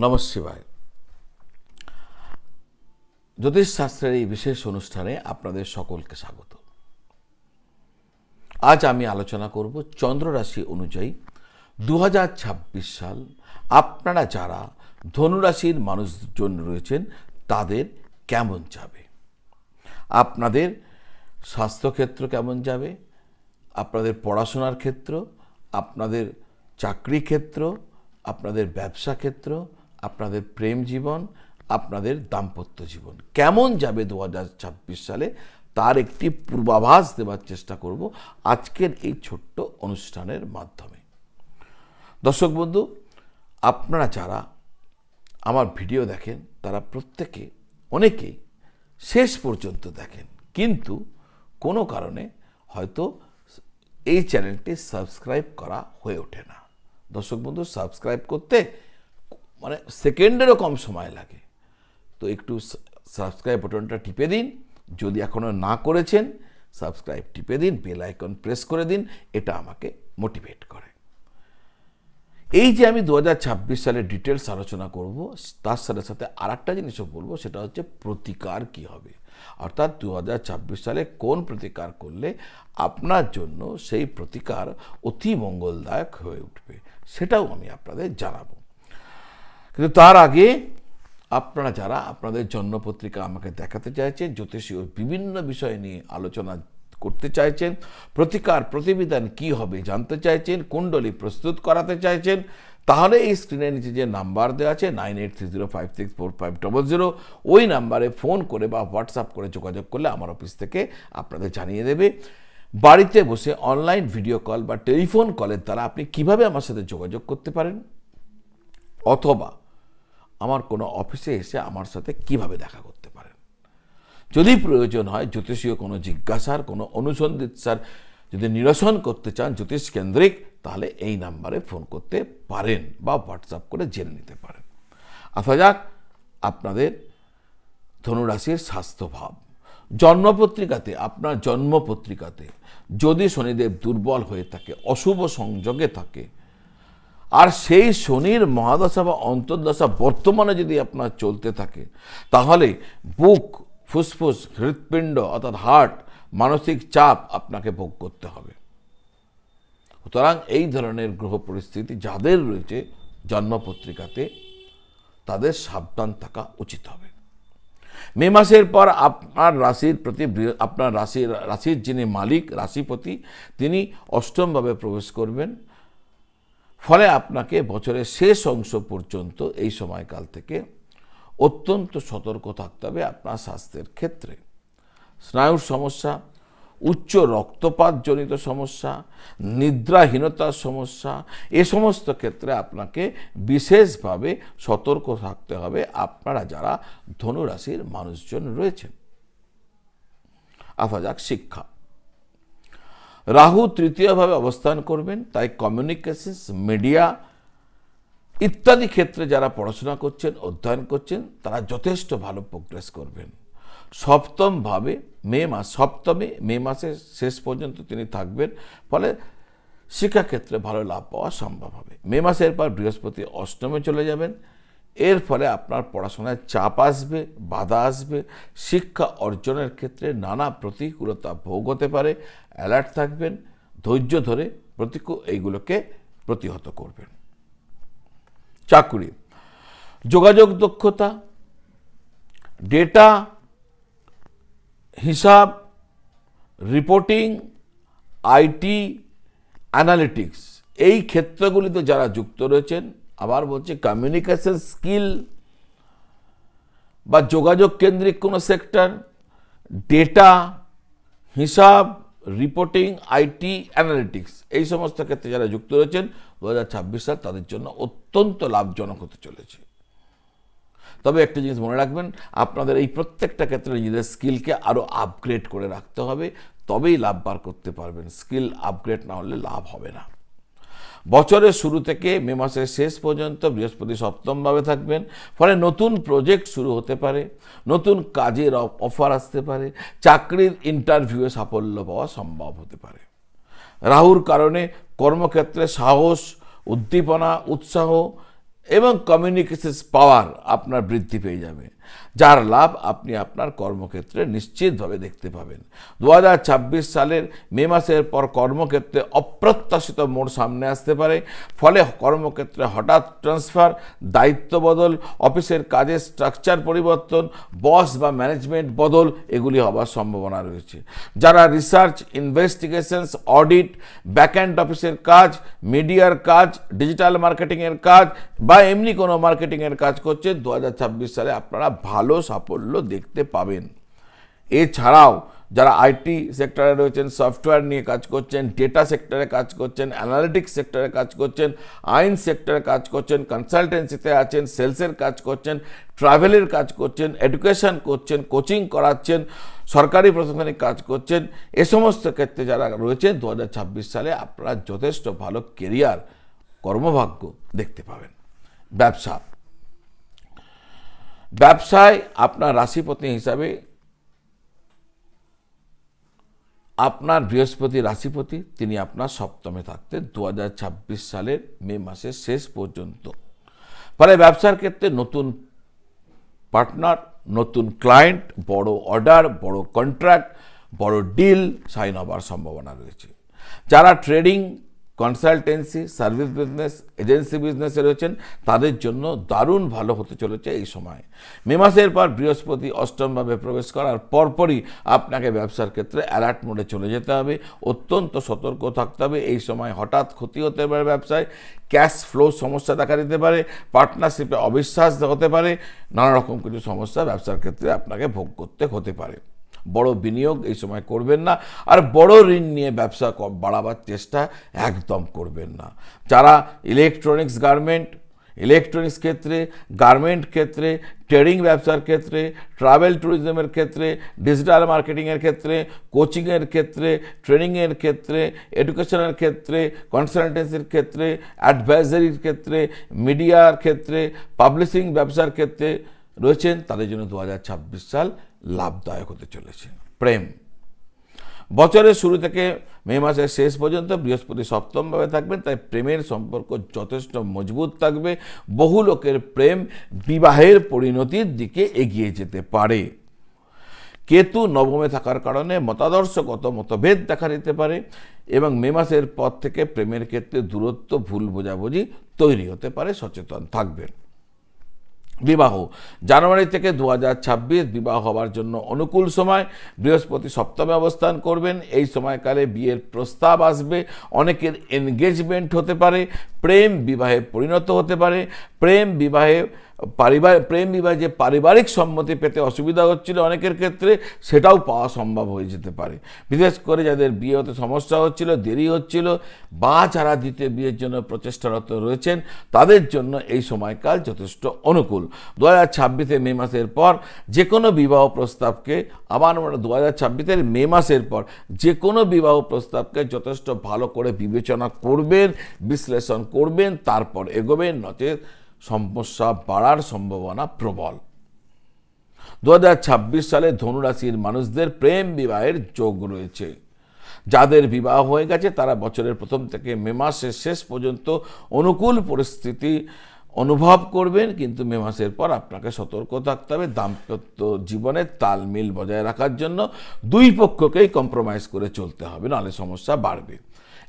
নমঃ শিবায়। জ্যোতিষশাস্ত্রের এই বিশেষ অনুষ্ঠানে আপনাদের সকলকে স্বাগত। আজ আমি আলোচনা করব চন্দ্র রাশি অনুযায়ী দু হাজার ছাব্বিশ সাল আপনারা যারা ধনুরাশির মানুষজন রয়েছেন তাদের কেমন যাবে? আপনাদের স্বাস্থ্যক্ষেত্র কেমন যাবে? আপনাদের পড়াশোনার ক্ষেত্র? আপনাদের চাকরি ক্ষেত্র আপনাদের ব্যবসা ক্ষেত্র? আপনাদের প্রেম জীবন, আপনাদের দাম্পত্য জীবন। কেমন যাবে দু হাজার ছাব্বিশ সালে, তার একটি পূর্বাভাস দেওয়ার চেষ্টা করব আজকের এই ছোট্ট অনুষ্ঠানের মাধ্যমে। দর্শক বন্ধু, আপনারা যারা আমার ভিডিও দেখেন, তারা প্রত্যেকে, অনেকেই শেষ পর্যন্ত দেখেন। কিন্তু কোনো কারণে হয়তো এই চ্যানেলটি সাবস্ক্রাইব করা হয়ে ওঠে না। দর্শক বন্ধু, সাবস্ক্রাইব করতে মানে সেকেন্ডেরও কম সময় লাগে। তো একটু সাবস্ক্রাইব বাটনটা টিপে দিন। যদি এখনও না করেছেন সাবস্ক্রাইব টিপে দিন বেল আইকন প্রেস করে দিন, এটা আমাকে মোটিভেট করে। এই যে আমি দু সালের ডিটেলস আলোচনা করব, তার সাথে সাথে আর একটা জিনিসও বলব, সেটা হচ্ছে প্রতিকার কি হবে। অর্থাৎ দু হাজার ছাব্বিশ সালে কোন প্রতিকার করলে আপনার জন্য সেই প্রতিকার অতি মঙ্গলদায়ক হয়ে উঠবে, সেটাও আমি আপনাদের জানাব। কিন্তু তার আগে আপনারা যারা আপনাদের জন্মপত্রিকা আমাকে দেখাতে চাইছেন জ্যোতিষীয় বিভিন্ন বিষয় নিয়ে আলোচনা করতে চাইছেন, প্রতিকার, প্রতিবিধান কি হবে জানতে চাইছেন, কুণ্ডলী প্রস্তুত করাতে চাইছেন, তাহলে এই স্ক্রিনের নিচে যে নাম্বার দেওয়া আছে nine eight three zero five six four five double zero ওই নাম্বারে ফোন করে বা হোয়াটসঅ্যাপ করে যোগাযোগ করলে আমার অফিস থেকে আপনাদের জানিয়ে দেবে। বাড়িতে বসে অনলাইন ভিডিও কল বা টেলিফোন কলের দ্বারা আপনি কীভাবে আমার সাথে যোগাযোগ করতে পারেন? অথবা আমার কোনো অফিসে এসে আমার সাথে কীভাবে দেখা করতে পারেন? যদি প্রয়োজন হয় জ্যোতিষীয় কোনো জিজ্ঞাসার, কোনো অনুসন্ধিৎসার যদি নিরসন করতে চান জ্যোতিষ কেন্দ্রিক, তাহলে এই নাম্বারে ফোন করতে পারেন বা হোয়াটসঅ্যাপ করে জেনে নিতে পারেন। আসা যাক আপনাদের ধনুরাশির স্বাস্থ্যভাব। জন্মপত্রিকাতে, আপনার জন্মপত্রিকাতে যদি শনিদেব দুর্বল হয়ে থাকে, অশুভ সংযোগে থাকে আর সেই শনির মহাদশা বা অন্তর্দশা বর্তমানে যদি আপনার চলতে থাকে, তাহলে বুক, ফুসফুস, হৃৎপিণ্ড অর্থাৎ হার্ট, মানসিক চাপ আপনাকে ভোগ করতে হবে। সুতরাং এই ধরনের গ্রহ পরিস্থিতি যাদের রয়েছে জন্মপত্রিকাতে, তাদের সাবধান থাকা উচিত হবে। মে মাসের পর আপনার রাশির প্রতি আপনার রাশির রাশির যিনি মালিক, রাশিপতি, তিনি অষ্টমভাবে প্রবেশ করবেন। ফলে আপনাকে বছরের শেষ অংশ পর্যন্ত এই সময়কাল থেকে অত্যন্ত সতর্ক থাকতে হবে আপনার স্বাস্থ্যের ক্ষেত্রে। স্নায়ুর সমস্যা, উচ্চ রক্তপাতজনিত সমস্যা, নিদ্রাহীনতার সমস্যা, এ সমস্ত ক্ষেত্রে আপনাকে বিশেষভাবে সতর্ক থাকতে হবে আপনারা যারা ধনুরাশির মানুষজন রয়েছেন। আসা যাক, শিক্ষা। রাহু তৃতীয়ভাবে অবস্থান করবেন, তাই কমিউনিকেশনস মিডিয়া ইত্যাদি ক্ষেত্রে যারা পড়াশোনা করছেন, অধ্যয়ন করছেন, তারা যথেষ্ট ভালো প্রোগ্রেস করবেন। সপ্তমভাবে, মে মাস, সপ্তমে, মে মাসের শেষ পর্যন্ত তিনি থাকবেন, ফলে শিক্ষাক্ষেত্রে ভালো লাভ পাওয়া সম্ভব হবে। মে মাসের পর বৃহস্পতি অষ্টমে চলে যাবেন, এর ফলে আপনার পড়াশোনায় চাপ আসবে, বাধা আসবে, শিক্ষা অর্জনের ক্ষেত্রে নানা প্রতিকূলতা ভোগ হতে পারে অ্যালার্ট থাকবেন, ধৈর্য ধরে প্রতিকূল এইগুলোকে প্রতিহত করবেন। চাকুরি, যোগাযোগ দক্ষতা ডেটা হিসাব রিপোর্টিং আইটি অ্যানালিটিক্স এই ক্ষেত্রগুলিতে যারা যুক্ত রয়েছেন, আবার বলছে কমিউনিকেশন স্কিল বা যোগাযোগ কেন্দ্রিক কোনো সেক্টর ডেটা হিসাব রিপোর্টিং আইটি অ্যানালিটিক্স এই সমস্ত ক্ষেত্রে যারা যুক্ত রয়েছেন দু হাজার ছাব্বিশ সাল তাদের জন্য অত্যন্ত লাভজনক হতে চলেছে। তবে একটা জিনিস মনে রাখবেন, আপনাদের এই প্রত্যেকটা ক্ষেত্রে নিজেদের স্কিলকে আরও আপগ্রেড করে রাখতে হবে, তবেই লাভ বার করতে পারবেন। স্কিল আপগ্রেড না হলে লাভ হবে না। বছরের শুরু থেকে মে মাসের শেষ পর্যন্ত বৃহস্পতি সপ্তমভাবে থাকবেন। ফলে নতুন প্রজেক্ট শুরু হতে পারে, নতুন কাজের অফার আসতে পারে, চাকরির ইন্টারভিউয়ে সাফল্য পাওয়া সম্ভব হতে পারে। রাহুর কারণে কর্মক্ষেত্রে সাহস, উদ্দীপনা, উৎসাহ এবং কমিউনিকেশন পাওয়ার আপনার বৃদ্ধি পেয়ে যাবে। যার লাভ আপনি আপনার কর্মক্ষেত্রে নিশ্চিতভাবে দেখতে পাবেন। দু হাজার ছাব্বিশ সালের মে মাসের পর কর্মক্ষেত্রে অপ্রত্যাশিত মোড় সামনে আসতে পারে। ফলে কর্মক্ষেত্রে হঠাৎ ট্রান্সফার, দায়িত্ব বদল, অফিসের কাজের স্ট্রাকচার পরিবর্তন, বস বা ম্যানেজমেন্ট বদল, এগুলি হবার সম্ভাবনা রয়েছে। যারা রিসার্চ, ইনভেস্টিগেশনস, অডিট, ব্যাকএন্ড অফিসের কাজ, মিডিয়ার কাজ, ডিজিটাল মার্কেটিংয়ের কাজ বা এমনি কোনো মার্কেটিংয়ের কাজ করছে দু হাজার ছাব্বিশ সালে আপনারা ভালো সাফল্য দেখতে পাবেন। এছাড়াও যারা আইটি সেক্টরে রয়েছেন, সফটওয়্যার নিয়ে কাজ করছেন, ডেটা সেক্টরে কাজ করছেন, অ্যানালিটিক্স সেক্টরে কাজ করছেন, আইন সেক্টরে কাজ করছেন, কনসালটেন্সিতে আছেন, সেলসের কাজ করছেন, ট্রাভেলের কাজ করছেন, এডুকেশন করছেন, কোচিং করাচ্ছেন, সরকারি প্রশাসনিক কাজ করছেন, এ সমস্ত ক্ষেত্রে যারা রয়েছেন, দু হাজার ছাব্বিশ সালে আপনারা যথেষ্ট ভালো কেরিয়ার, কর্মভাগ্য দেখতে পাবেন। ব্যবসা ব্যবসায় আপনার রাশিপতি হিসাবে আপনার বৃহস্পতি রাশিপতি, তিনি আপনার সপ্তমে থাকতেন দু হাজার ছাব্বিশ সালের মে মাসের শেষ পর্যন্ত। ফলে ব্যবসার ক্ষেত্রে নতুন পার্টনার, নতুন ক্লায়েন্ট, বড় অর্ডার, বড় কন্ট্রাক্ট, বড় ডিল, সাইন হবার সম্ভাবনা রয়েছে। যারা trading consultancy service business agency বিজনেসে রয়েছেন। তাদের জন্য দারুণ ভালো হতে চলেছে এই সময়। মে মাসের পর বৃহস্পতি অষ্টমভাবে প্রবেশ করার পরপরই আপনাকে ব্যবসার ক্ষেত্রে অ্যালার্ট মোডে চলে যেতে হবে। অত্যন্ত সতর্ক থাকতে হবে। এই সময় হঠাৎ ক্ষতি হতে পারে ব্যবসায়। ক্যাশ ফ্লো সমস্যা দেখা দিতে পারে। পার্টনারশিপে অবিশ্বাস হতে পারে। নানা রকম কিছু সমস্যা ব্যবসার ক্ষেত্রে আপনাকে ভোগ করতে হতে পারে। বড় বিনিয়োগ এই সময় করবেন না। আর বড় ঋণ নিয়ে ব্যবসা বাড়াবার চেষ্টা একদম করবেন না। যারা ইলেকট্রনিক্স গার্মেন্ট ইলেকট্রনিক্স ক্ষেত্রে গার্মেন্ট ক্ষেত্রে ট্রেডিং ব্যবসার ক্ষেত্রে ট্রাভেল ট্যুরিজমের ক্ষেত্রে ডিজিটাল মার্কেটিংয়ের ক্ষেত্রে কোচিংয়ের ক্ষেত্রে ট্রেনিংয়ের ক্ষেত্রে এডুকেশনের ক্ষেত্রে কনসালটেন্সির ক্ষেত্রে অ্যাডভাইজারির ক্ষেত্রে মিডিয়ার ক্ষেত্রে পাবলিশিং ব্যবসার ক্ষেত্রে রয়েছেন। তাদের জন্য দু হাজার ছাব্বিশ সাল লাভদায়ক হতে চলেছে। প্রেম। বছরের শুরু থেকে মে মাসের শেষ পর্যন্ত বৃহস্পতি সপ্তমভাবে থাকবেন, তাই প্রেমের সম্পর্ক যথেষ্ট মজবুত থাকবে। বহু লোকের প্রেম বিবাহের পরিণতির দিকে এগিয়ে যেতে পারে। কেতু নবমে থাকার কারণে মতাদর্শগত মতভেদ দেখা দিতে পারে এবং মে মাসের পর থেকে প্রেমের ক্ষেত্রে দূরত্ব, ভুল বোঝাবুঝি তৈরি হতে পারে, সচেতন থাকবেন। বিবাহ। জানুয়ারি থেকে দু হাজার ছাব্বিশ বিবাহ হওয়ার জন্য অনুকূল সময়। বৃহস্পতি সপ্তমে অবস্থান করবেন। এই সময়কালে বিয়ের প্রস্তাব আসবে। অনেকের এনগেজমেন্ট হতে পারে। প্রেম বিবাহে পরিণত হতে পারে। প্রেম বিবাহে পারিবার, প্রেম বিবাহে যে পারিবারিক সম্মতি পেতে অসুবিধা হচ্ছিল, অনেকের ক্ষেত্রে সেটাও পাওয়া সম্ভব হয়ে যেতে পারে। বিশেষ করে যাদের বিয়ে হতে সমস্যা হচ্ছিল, দেরি হচ্ছিল, বা যারা দ্বিতীয় বিয়ের জন্য প্রচেষ্টারত রয়েছেন, তাদের জন্য এই সময়কাল যথেষ্ট অনুকূল। দু হাজার ছাব্বিশে মে মাসের পর যে কোনো বিবাহ প্রস্তাবকে, আমার মনে দু হাজার ছাব্বিশের মে মাসের পর যে কোনো বিবাহ প্রস্তাবকে যথেষ্ট ভালো করে বিবেচনা করবেন, বিশ্লেষণ করবেন, তারপর এগোবেন, নচেত সমস্যা বাড়ার সম্ভাবনা প্রবল। দু হাজার ছাব্বিশ সালে ধনুরাশির মানুষদের প্রেম বিবাহের যোগ রয়েছে। যাদের বিবাহ হয়ে গেছে, তারা বছরের প্রথম থেকে মে মাসের শেষ পর্যন্ত অনুকূল পরিস্থিতি অনুভব করবেন, কিন্তু মে মাসের পর আপনাকে সতর্ক থাকতে হবে দাম্পত্য জীবনের তালমিল বজায় রাখার জন্য। দুই পক্ষকেই কম্প্রোমাইজ করে চলতে হবে, নাহলে সমস্যা বাড়বে।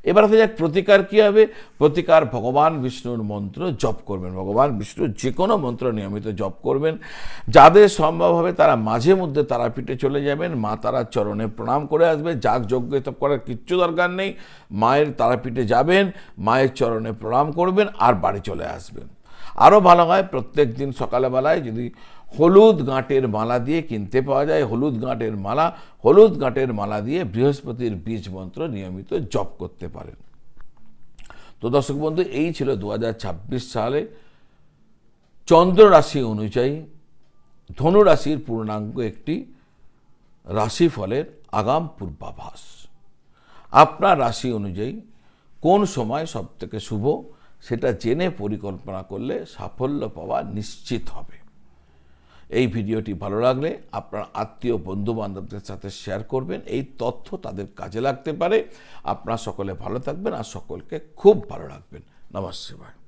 এবার আসা যাক, প্রতিকার কী হবে? প্রতিকার ভগবান বিষ্ণুর মন্ত্র জপ করবেন। ভগবান বিষ্ণুর যে কোনো মন্ত্র নিয়মিত জপ করবেন। যাদের সম্ভব হবে তারা মাঝে মধ্যে তারাপীঠে চলে যাবেন। মা তারার চরণে প্রণাম করে আসবেন যাগ যজ্ঞ এসব করার কিচ্ছু দরকার নেই। মায়ের তারাপীঠে যাবেন, মায়ের চরণে প্রণাম করবেন আর বাড়ি চলে আসবেন। আরও ভালো হয়, প্রত্যেক দিন সকালবেলায় যদি হলুদ গাঁটের মালা দিয়ে কিনতে পাওয়া যায়। হলুদ গাঁটের মালা, হলুদ গাঁটের মালা দিয়ে বৃহস্পতির বীজ মন্ত্র নিয়মিত জপ করতে পারেন। তো দর্শক বন্ধু, এই ছিল দু হাজার ছাব্বিশ সালে। চন্দ্র রাশি অনুযায়ী ধনু রাশির পূর্ণাঙ্গ একটি রাশিফলের আগাম পূর্বাভাস। আপনার রাশি অনুযায়ী কোন সময় সব থেকে শুভ সেটা জেনে পরিকল্পনা করলে সাফল্য পাওয়া নিশ্চিত হবে। এই ভিডিওটি ভালো লাগলে আপনার আত্মীয় বন্ধু বান্ধবদের সাথে শেয়ার করবেন। এই তথ্য তাদের কাজে লাগতে পারে। আপনারা সকলে ভালো থাকবেন আর সকলকে খুব ভালো রাখবেন। নমস্কার।